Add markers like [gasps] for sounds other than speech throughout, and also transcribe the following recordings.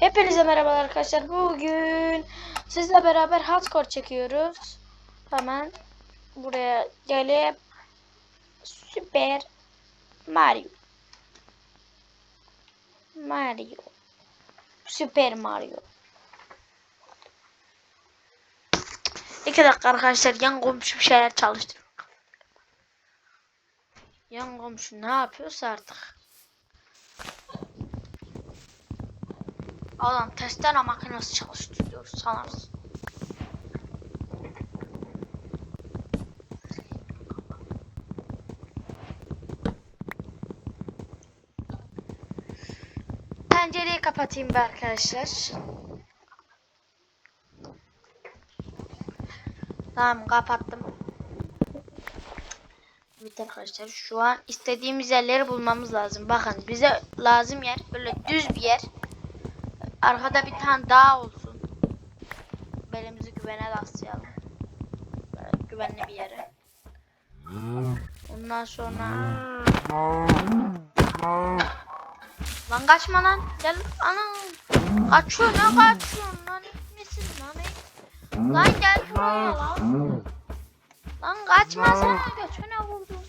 Hepinize merhabalar arkadaşlar. Bugün sizle beraber hardcore çekiyoruz. Hemen buraya gelip Süper Mario Mario Süper Mario İki dakika arkadaşlar yan komşu bir şeyler çalıştır. Yan komşu ne yapıyorsa artık. Adam testere makinesi çalıştırıyor sanırsın. Pencereyi kapatayım be arkadaşlar. Tamam kapattım. Evet arkadaşlar şu an istediğimiz yerleri bulmamız lazım. Bakın bize lazım yer böyle düz bir yer. Arkada bir tane dağ olsun. Belimizi güvene rastlayalım. Güvenli bir yere. Ondan sonra... Lan kaçma lan. Gel ana. Kaçıyor ne kaçıyorsun lan? Nesin lan? Lan gel buraya lan. Lan kaçma sana götüne vurdum.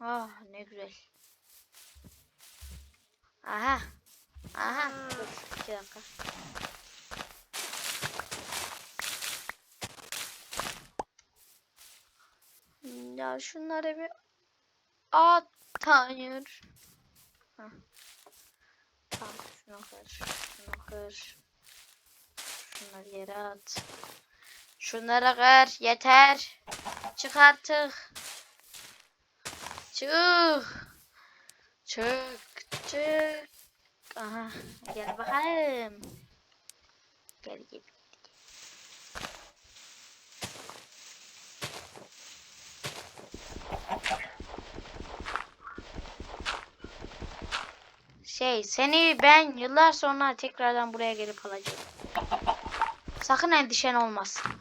Ah ne güzel. Aha. Aha. Dur. Ya şunları bir at tanıyor. Hah. Tamam şunu kır. Şunu kır. Şunları yere at. Şunları kır. Yeter. Çık artık. Çık. Çık. Çık. Aha. Gel bakalım. Gel gel. Şey seni ben yıllar sonra tekrardan buraya gelip alacağım. Sakın endişen olmasın.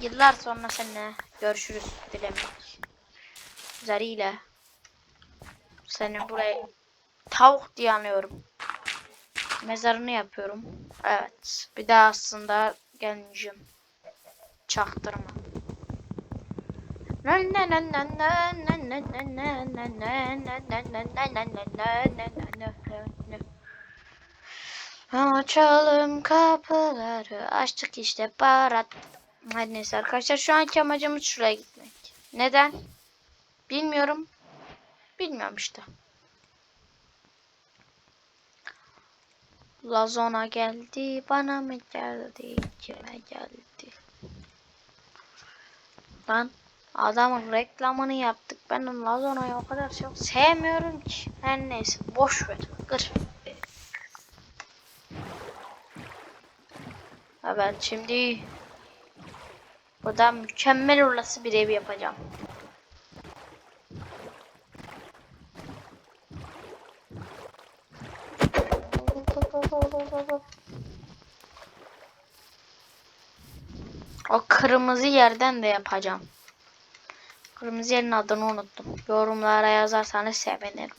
Yıllar sonra seninle görüşürüz dilemek. Üzeriyle. Seni buraya tavuk diye anıyorum. Mezarını yapıyorum. Evet. Bir daha aslında gelmeyeceğim. Çaktırma. Açalım kapıları açtık işte baharat. Hadi neyse arkadaşlar şu anki amacımız şuraya gitmek. Neden? Bilmiyorum. Bilmiyorum işte. Lazona geldi bana mı geldi kime geldi? Lan adamın reklamını yaptık. Ben Lazona'yı o kadar çok sevmiyorum ki. Her neyse boş ver. Kır. Evet şimdi burada mükemmel olası bir ev yapacağım. O kırmızı yerden de yapacağım. Kırmızı yerin adını unuttum. Yorumlara yazarsanız sevinirim.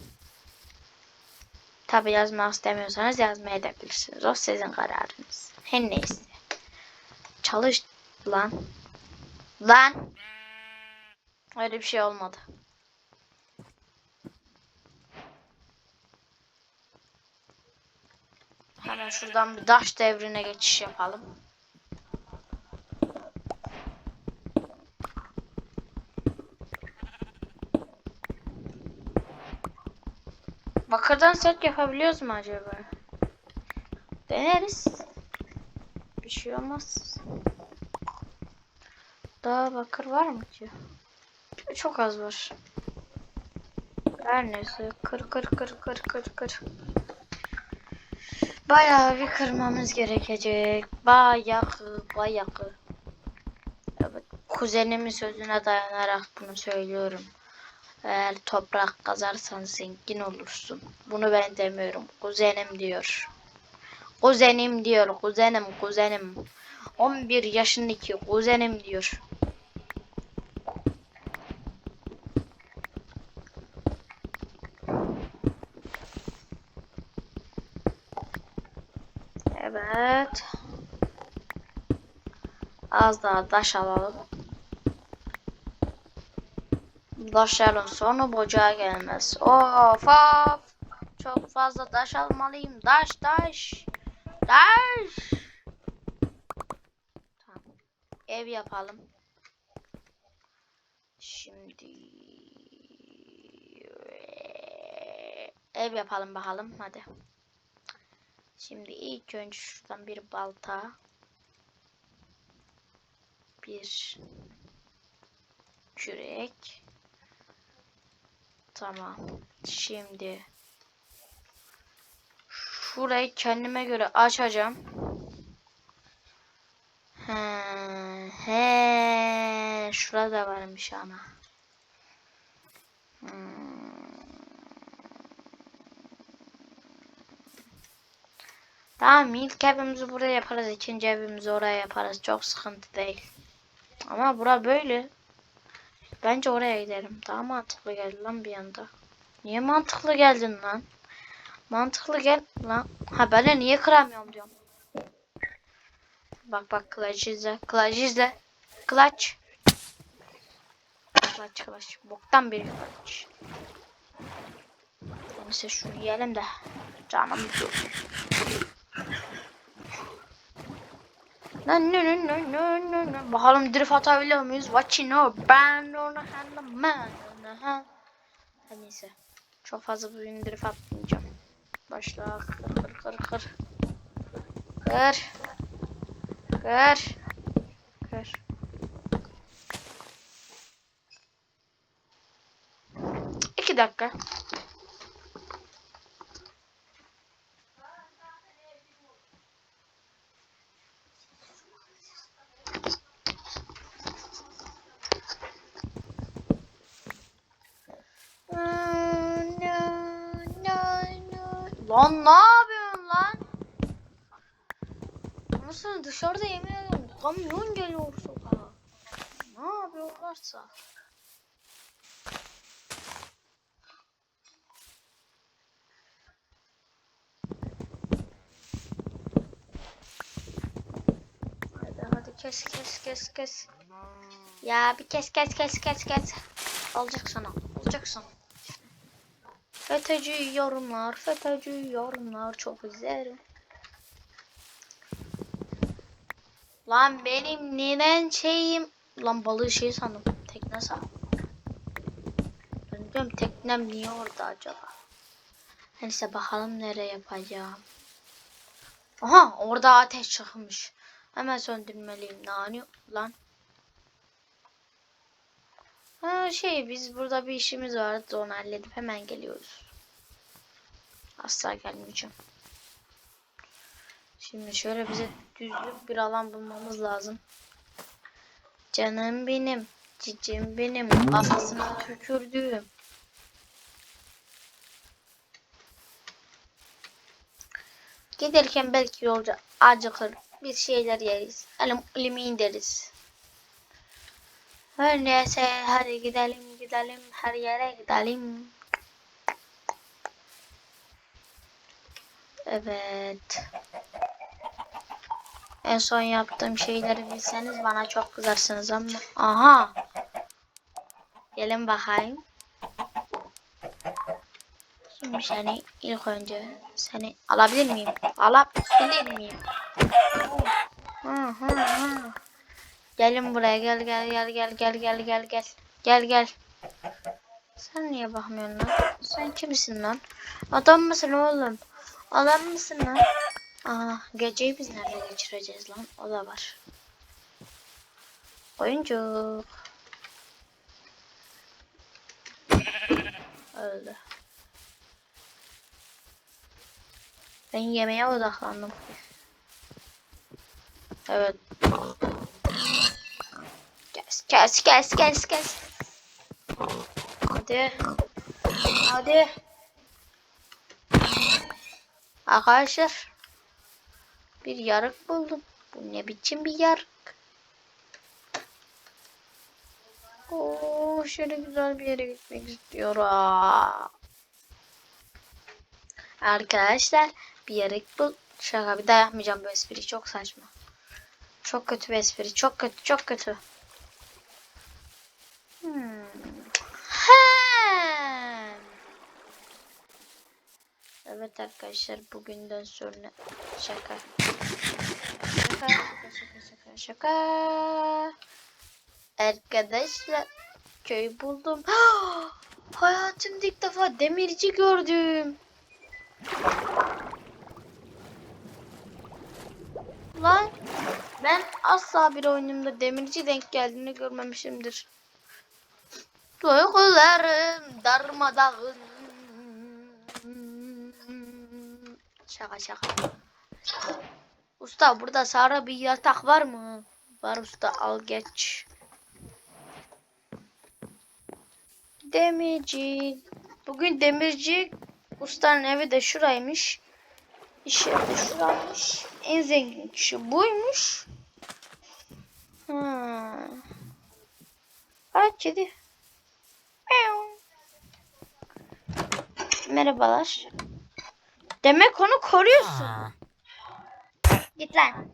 Tabi yazmak istemiyorsanız yazmaya da bilirsiniz. O sizin kararınız. Her neyse. Çalış lan. Lan. Öyle bir şey olmadı. Hemen şuradan bir daş devrine geçiş yapalım. Bakırdan set yapabiliyoruz mu acaba? Deneriz. Bir şey olmaz. Daha bakır var mı ki? Çok az var. Her neyse. Kır kır kır kır kır kır. Bayağı bir kırmamız gerekecek. Bayağı bayağı. Evet. Kuzenimin sözüne dayanarak bunu söylüyorum. Eğer toprak kazarsan zengin olursun. Bunu ben demiyorum. Kuzenim diyor. Kuzenim diyor. Kuzenim, kuzenim. 11 yaşındaki kuzenim diyor. Evet. Az daha taş alalım. Taşların sonu bocağa gelmez. Of of. Çok fazla taş almalıyım. Taş taş. Taş. Tamam. Ev yapalım. Şimdi ev yapalım bakalım hadi. Şimdi ilk önce şuradan bir balta bir kürek tamam şimdi şurayı kendime göre açacağım he, he şurada varmış ana Hmm. Tamam ilk evimizi buraya yaparız. ikinci evimizi oraya yaparız. Çok sıkıntı değil. Ama bura böyle. Bence oraya gidelim. Daha mantıklı geldi lan bir anda. Niye mantıklı geldin lan? Mantıklı gel lan. Ha ben de niye kıramıyorum diyorum. Bak bak clutch izle. Clutch izle. Clutch. Clutch clutch. Boktan bir clutch. Neyse şunu yiyelim de. Canım yok. Lan ne ne ne ne ne ne. Bakalım drift atabiliyor muyuz? What you know? Ben onu handlemem. Ha. Ha, Neyse. Çok fazla bugün drift atmayacağım. Başla. Kır kır kır kır. Kır. Kır. Kır. İki dakika. Lan ne yapıyorsun lan? Nasıl dışarıda yemin ediyorum kamyon geliyor sokağa. Ne yapıyorlarsa. Hadi hadi kes kes kes kes. Ya bir kes kes kes kes kes. Olacak sana. Olacaksın. FETÖ'cü yorumlar, FETÖ'cü yorumlar çok güzel. Lan benim neden şeyim... Lan balığı şey sandım. Tekne sandım. Ben diyorum teknem niye orada acaba? Neyse bakalım nereye yapacağım. Aha orada ateş çıkmış. Hemen söndürmeliyim. Nani lan. Ha şey biz burada bir işimiz vardı onu halledip hemen geliyoruz. Asla gelmeyeceğim. Şimdi şöyle bize düzlük bir alan bulmamız lazım. Canım benim, cicim benim, kafasına tükürdüğüm. Giderken belki yolcu acıkır, bir şeyler yeriz, elim, elimi indiririz. Her neyse hadi gidelim gidelim her yere gidelim. Evet. En son yaptığım şeyleri bilseniz bana çok kızarsınız ama. Aha. Gelin bakayım. Şimdi seni ilk önce seni alabilir miyim? Alabilir miyim? Hı hı hı. Gelin buraya gel gel gel gel gel gel gel gel. Gel gel. Sen niye bakmıyorsun lan? Sen kimsin lan? Adam mısın oğlum? Adam mısın lan? Aa, geceyi biz nerede geçireceğiz lan? O da var. Oyuncuk. Öldü. Ben yemeğe odaklandım. Evet. Kes kes kes kes. Hadi. Hadi. Arkadaşlar. Bir yarık buldum. Bu ne biçim bir yarık? Oo, şöyle güzel bir yere gitmek istiyorum. Arkadaşlar bir yarık bul Şaka bir daha yapmayacağım bu espriyi çok saçma. Çok kötü bir espri. Çok kötü çok kötü. Hmm. Hem. Evet arkadaşlar bugünden sonra şaka. Şaka şaka şaka şaka. Arkadaşlar köy buldum. [gasps] Hayatımda ilk defa demirci gördüm. Lan ben asla bir oyunumda demirci denk geldiğini görmemişimdir. Duygularım darmadağın. Şaka şaka. Usta burada sarı bir yatak var mı? Var usta al geç. Demirci. Bugün demirci ustanın evi de şuraymış. İş yeri de şuraymış. En zengin kişi buymuş. Ha. Ay kedi. Merhabalar. Demek onu koruyorsun. Git lan.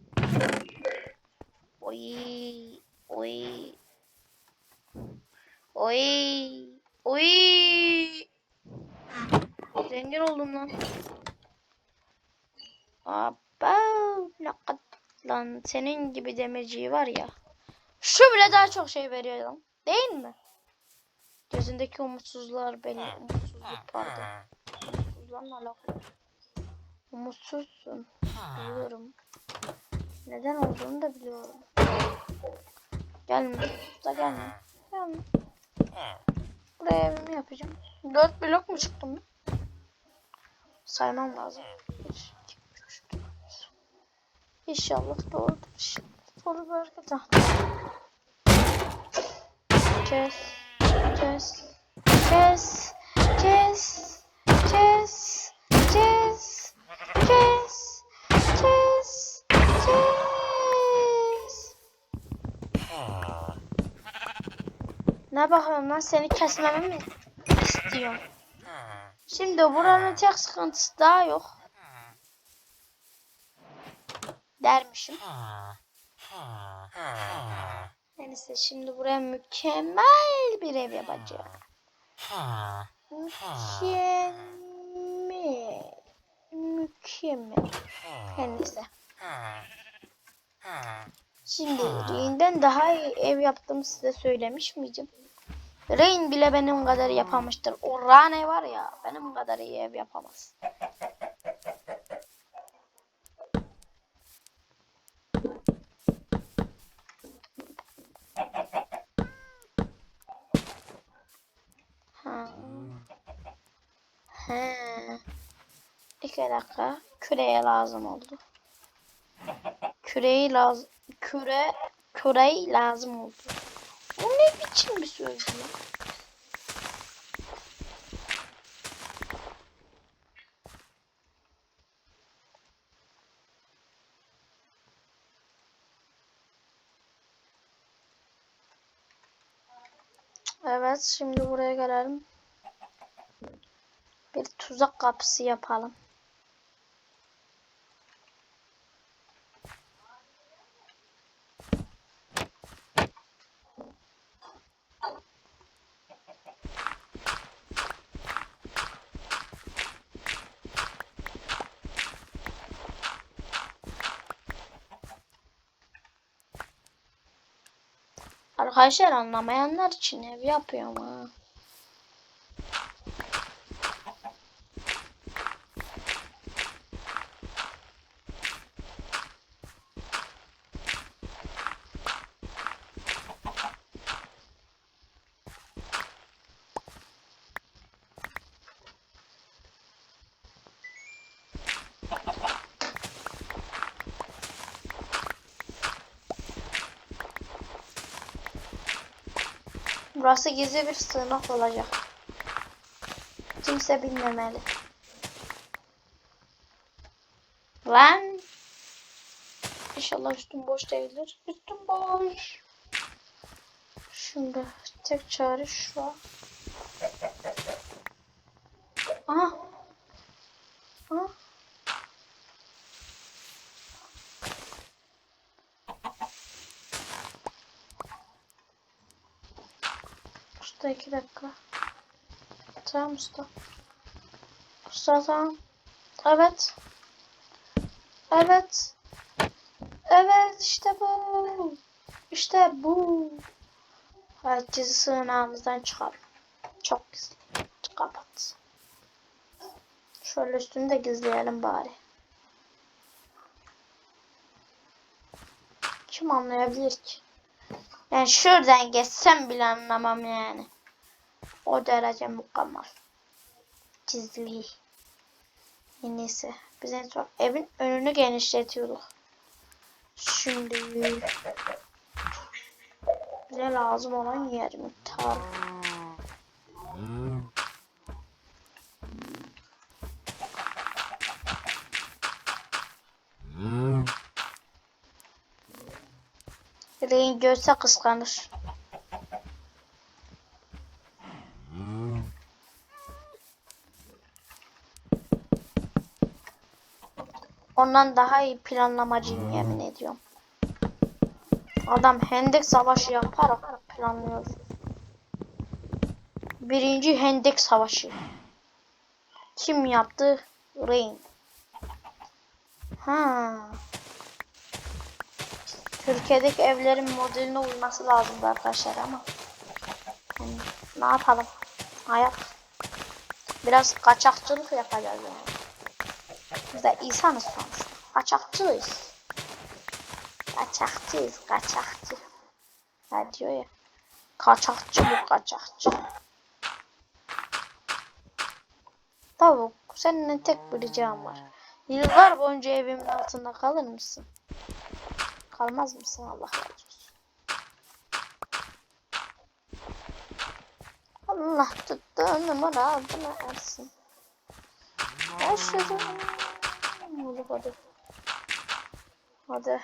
Oy. Oy. Oy. Oy. Zengin oldum lan. Aba ne lan senin gibi demirciyi var ya. Şu bile daha çok şey veriyor lan. Değil mi? Gözündeki umutsuzlar beni umutsuzluk pardon. Umutsuzlarla alakalı. Umutsuzsun. Biliyorum. Neden olduğunu da biliyorum. Gelme. Da gelme. Gelme. Buraya evimi yapacağım. Dört blok mu çıktım? Saymam lazım. Bir, iki, üç, dört. İnşallah doğrudur. İnşallah doğru bereket. Ah. Kes. Kes. Kes. Kes. Kes. Kes. Kes. Kes. Ne bakıyorsun lan seni kesmemi mi istiyorsun? Şimdi buranın tek sıkıntısı daha yok. Dermişim. Neyse şimdi buraya mükemmel bir ev yapacağım. Mükemmel. Mükemmel. Her neyse. Şimdi Rain'den daha iyi ev yaptığımı size söylemiş miydim? Rain bile benim kadar yapamıştır. O Rane var ya benim kadar iyi ev yapamaz. Ha. He. İki dakika. Küreye lazım oldu. Küreyi lazım. Küre küreyi lazım oldu. Bu ne biçim bir söz ya? Evet şimdi buraya gelelim. Bir tuzak kapısı yapalım. Arkadaşlar anlamayanlar için ev yapıyorum ha. Burası gizli bir sığınak olacak. Kimse bilmemeli. Lan. İnşallah üstüm boş değildir. Üstüm boş. Şimdi tek çare şu an. Aha. Aha. Usta iki dakika. Tamam usta. Usta tamam. Evet. Evet. Evet işte bu. İşte bu. Çizi sığınağımızdan çıkar. Çok güzel. Kapat. Şöyle üstünü de gizleyelim bari. Kim anlayabilir ki? Yani şuradan geçsem bile anlamam yani. O derece mükemmel. Gizli. En iyisi. Biz en son evin önünü genişletiyorduk. Şimdi bize lazım olan yer miktarı. Renk görse kıskanır. Ondan daha iyi planlamacıyım yemin ediyorum. Adam hendek savaşı yaparak planlıyor. Birinci hendek savaşı. Kim yaptı? Rain. Ha. Türkiye'deki evlerin modeline uyması lazımdı arkadaşlar ama. Yani ne yapalım? Hayat. Biraz kaçakçılık yapacağız yani. Biz de insanız sonuçta. Kaçakçıyız. Kaçakçıyız, kaçakçı. Ne diyor ya? Kaçakçı bu kaçakçı. Tavuk, seninle tek bir ricam var. Yıllar boyunca evimin altında kalır mısın? Kalmaz mısın Allah razı olsun. Allah tuttuğunu muradına ersin. Başladım. Hadi hadi. Hadi.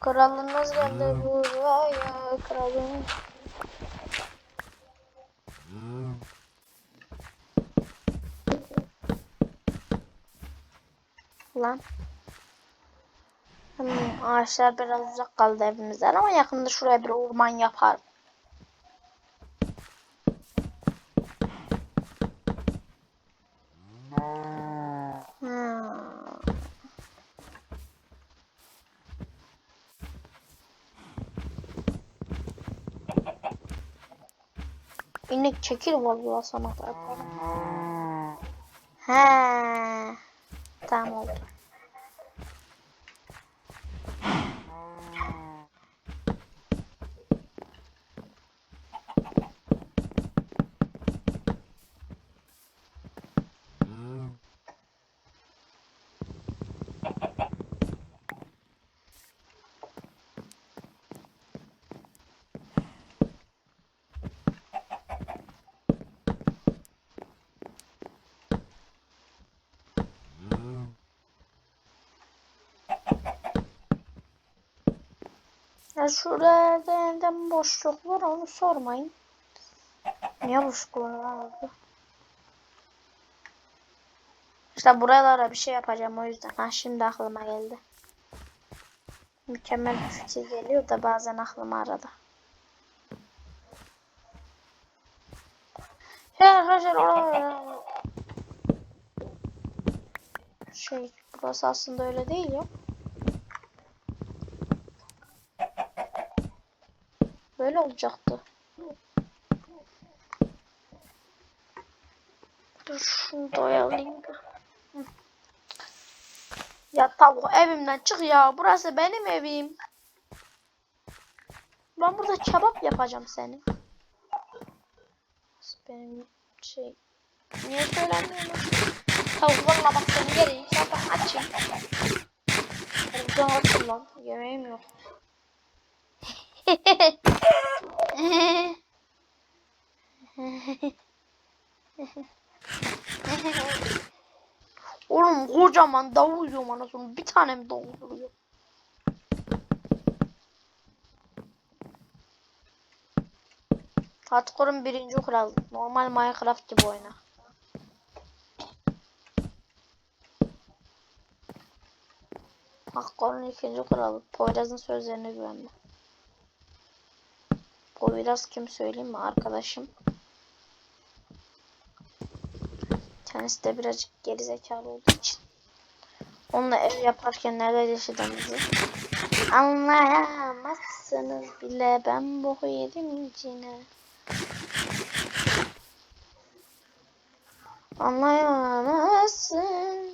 Kralınız geldi buraya kralım. Lan. Hmm, ağaçlar biraz uzak kaldı evimizden ama yakında şuraya bir orman yaparım. Hmm. İnek çekil vallahi sana da yaparım. He. Tamam oldu. Ya şurada neden boşluk var onu sormayın. Niye boşluk var abi? İşte buralara bir şey yapacağım o yüzden. Ha şimdi aklıma geldi. Mükemmel bir fikir geliyor da bazen aklıma arada. Ya arkadaşlar oraya... Şey burası aslında öyle değil ya. Böyle olacaktı. Dur şunu da. Ya tavuk evimden çık ya. Burası benim evim. Ben burada kebap yapacağım seni. Benim şey... Niye söylemiyorum? Tavuk valla bak seni geleyim. Zaten açım. Buradan. Yemeğim yok. [laughs] Oğlum kocaman davul yiyorum anasını. Bir tane mi davul vuruyor? Hardcore'un birinci kuralı. Normal Minecraft gibi oyna. Hakkı'nın ikinci kuralı. Poyraz'ın sözlerine güvenme. Poyraz kim söyleyeyim mi? Arkadaşım. Kendisi de birazcık gerizekalı olduğu için. Onunla ev yaparken neler yaşadığımızı anlayamazsınız bile. Ben boku yedim içine. Anlayamazsın.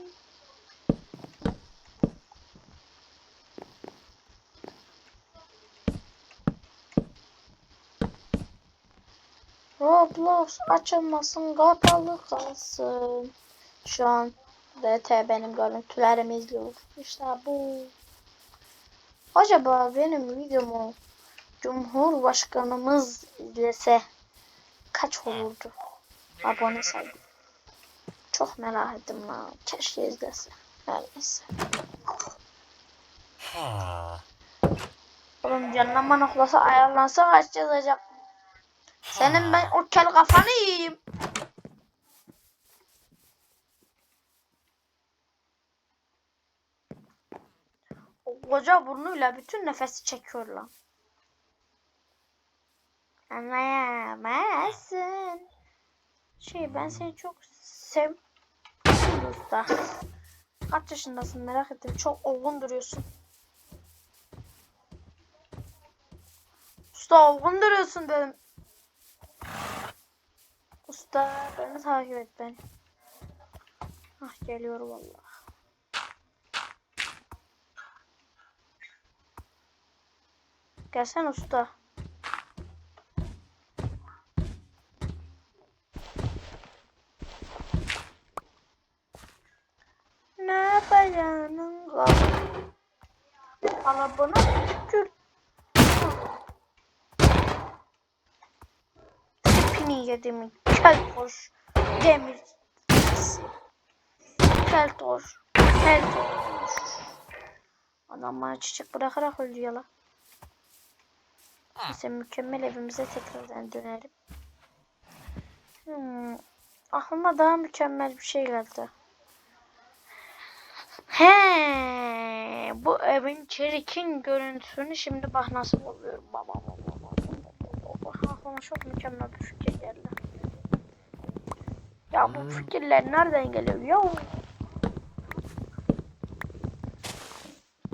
Roblox açılmasın kapalı kalsın. Şu an VT benim görüntülerimi izliyor. İşte bu. Acaba benim videomu Cumhurbaşkanımız izlese kaç olurdu? Abone sayı. Çok merak ettim lan. Keşke izlese. Her neyse. Oğlum canına manoklası ayarlansa kaç yazacak? Senin ben o kel kafanı yiyeyim. O koca burnuyla bütün nefesi çekiyor lan. Anlayamazsın. Şey ben seni çok sev... Usta. Kaç yaşındasın merak ettim. Çok olgun duruyorsun. Usta olgun duruyorsun benim. Usta beni takip et beni. Ah geliyor vallahi. Gelsene usta. Ne yapacağının kaldı? Arabana tükür. Tipini yedim. Kel hoş. Demir. Kel hoş. Kel hoş. Adam bana çiçek bırakarak öldü ya lan. Neyse mükemmel evimize tekrardan dönelim. Hmm, aklıma daha mükemmel bir şey geldi. He, bu evin çirikin görüntüsünü şimdi bak nasıl buluyorum. Baba Aklıma çok mükemmel bir fikir geldi. Ya bu fikirler nereden geliyor ya?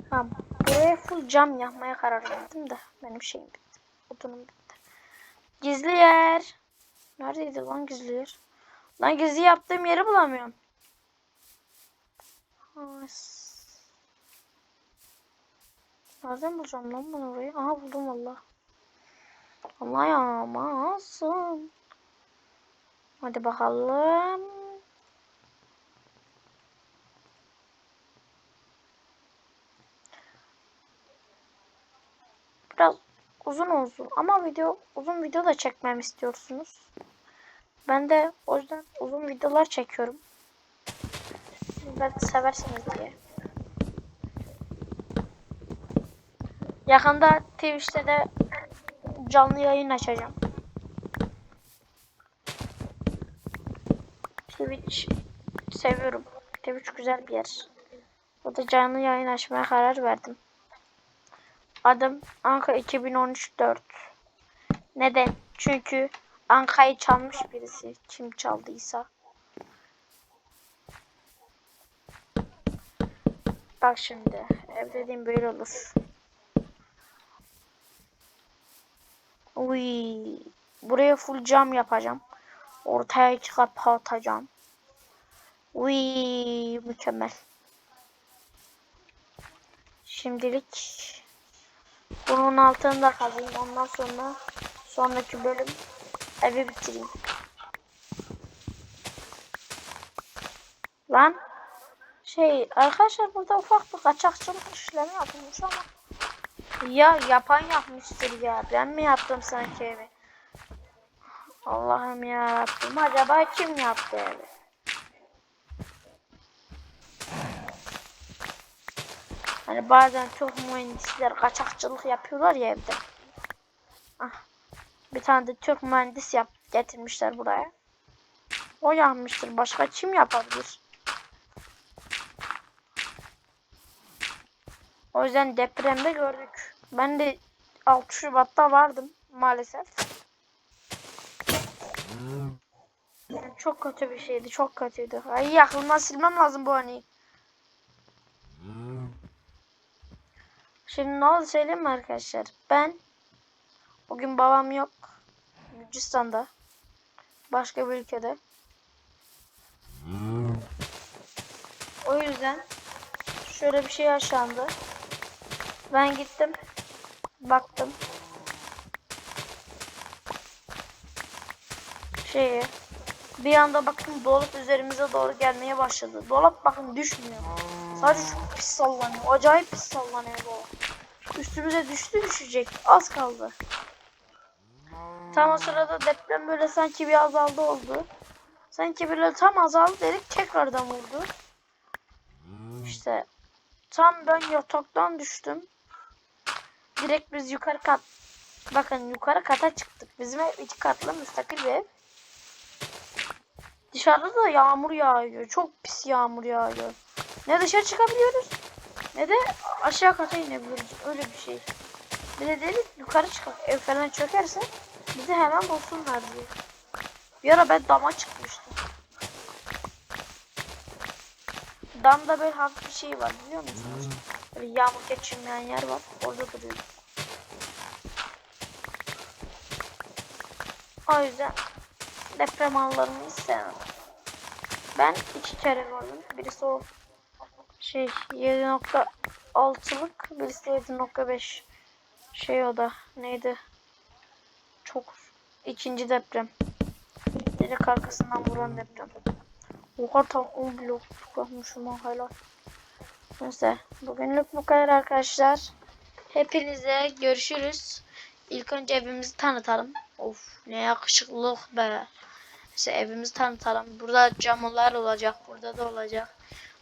Ha, buraya full cam yapmaya karar verdim de benim şeyim bitti. Odunum bitti. Gizli yer. Neredeydi lan gizli yer? Lan gizli yaptığım yeri bulamıyorum. Nereden bulacağım lan bunu orayı? Aha buldum valla. Allah yağmasın. Hadi bakalım. Biraz uzun olsun ama video uzun video da çekmem istiyorsunuz. Ben de o yüzden uzun videolar çekiyorum. Siz belki seversiniz diye. Yakında Twitch'te de canlı yayın açacağım. Twitch seviyorum. Twitch güzel bir yer. O da canlı yayın açmaya karar verdim. Adım Anka 2013 4. Neden? Çünkü Anka'yı çalmış birisi. Kim çaldıysa. Bak şimdi. Ev dediğim böyle olur. Uy. Buraya full cam yapacağım. Ortaya kapı atacağım. Uy mükemmel. Şimdilik bunun altını da kazayım. Ondan sonra sonraki bölüm evi bitireyim. Lan şey arkadaşlar burada ufak bir kaçakçılık işlemi yapılmış ama ya yapan yapmıştır ya. Ben mi yaptım sanki evi? Allah'ım ya Rabbim. Acaba kim yaptı evi? Hani bazen çok mühendisler kaçakçılık yapıyorlar ya evde. Ah, bir tane de Türk mühendis yap getirmişler buraya. O yapmıştır. Başka kim yapabilir? O yüzden depremde gördük. Ben de 6 Şubat'ta vardım maalesef. Yani çok kötü bir şeydi. Çok kötüydü. Ay aklımdan silmem lazım bu anıyı. Şimdi ne oldu söyleyeyim mi arkadaşlar? Ben bugün babam yok. Gürcistan'da. Başka bir ülkede. O yüzden şöyle bir şey yaşandı. Ben gittim. Baktım. Şeye. Bir anda bakın dolap üzerimize doğru gelmeye başladı. Dolap bakın düşmüyor. Sadece çok pis sallanıyor. Acayip pis sallanıyor dolap. Üstümüze düştü düşecek. Az kaldı. Tam o sırada deprem böyle sanki bir azaldı oldu. Sanki böyle tam azaldı dedik tekrardan vurdu. İşte tam ben yataktan düştüm. Direkt biz yukarı kat bakın yukarı kata çıktık. Bizim ev iki katlı müstakil bir ev. Dışarıda da yağmur yağıyor. Çok pis yağmur yağıyor. Ne dışarı çıkabiliyoruz ne de aşağı kata inebiliyoruz. Öyle bir şey. Bir de dedik yukarı çıkıp ev falan çökerse bizi hemen bulsunlar diye. Bir ara ben dama çıkmıştım. Damda böyle hafif bir şey var biliyor musunuz? Böyle yağmur geçirmeyen yer var. Orada duruyor. O yüzden deprem anlarını hiç sevmem. Ben iki kere gördüm. Birisi o şey 7.6'lık birisi 7.5 şey o da neydi? Çok ikinci deprem. Direkt arkasından vuran deprem. Oha tam 10 blok tutmuşum ha helal. Neyse bugünlük bu kadar arkadaşlar. Hepinize görüşürüz. İlk önce evimizi tanıtalım. Of ne yakışıklılık be. İşte evimizi tanıtalım. Burada camlar olacak. Burada da olacak.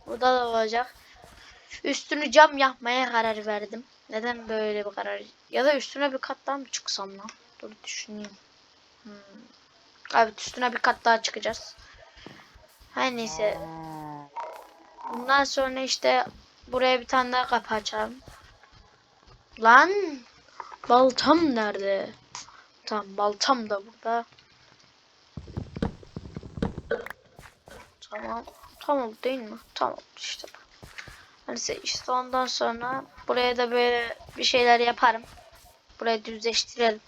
Burada da olacak. Üstünü cam yapmaya karar verdim. Neden böyle bir karar? Ya da üstüne bir kat daha mı çıksam lan? Dur düşüneyim. Hmm. Evet üstüne bir kat daha çıkacağız. Her neyse. Bundan sonra işte buraya bir tane daha kapı açalım. Lan baltam nerede? Tamam baltam da burada. Tamam. Tamam değil mi? Tamam işte. Neyse işte ondan sonra buraya da böyle bir şeyler yaparım. Burayı düzleştirelim.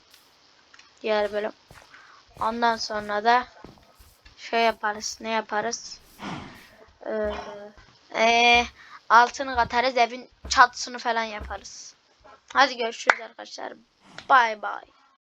Diğer bölüm. Ondan sonra da şey yaparız. Ne yaparız? Ee, ee, altını katarız. Evin çatısını falan yaparız. Hadi görüşürüz arkadaşlar. Bay bay.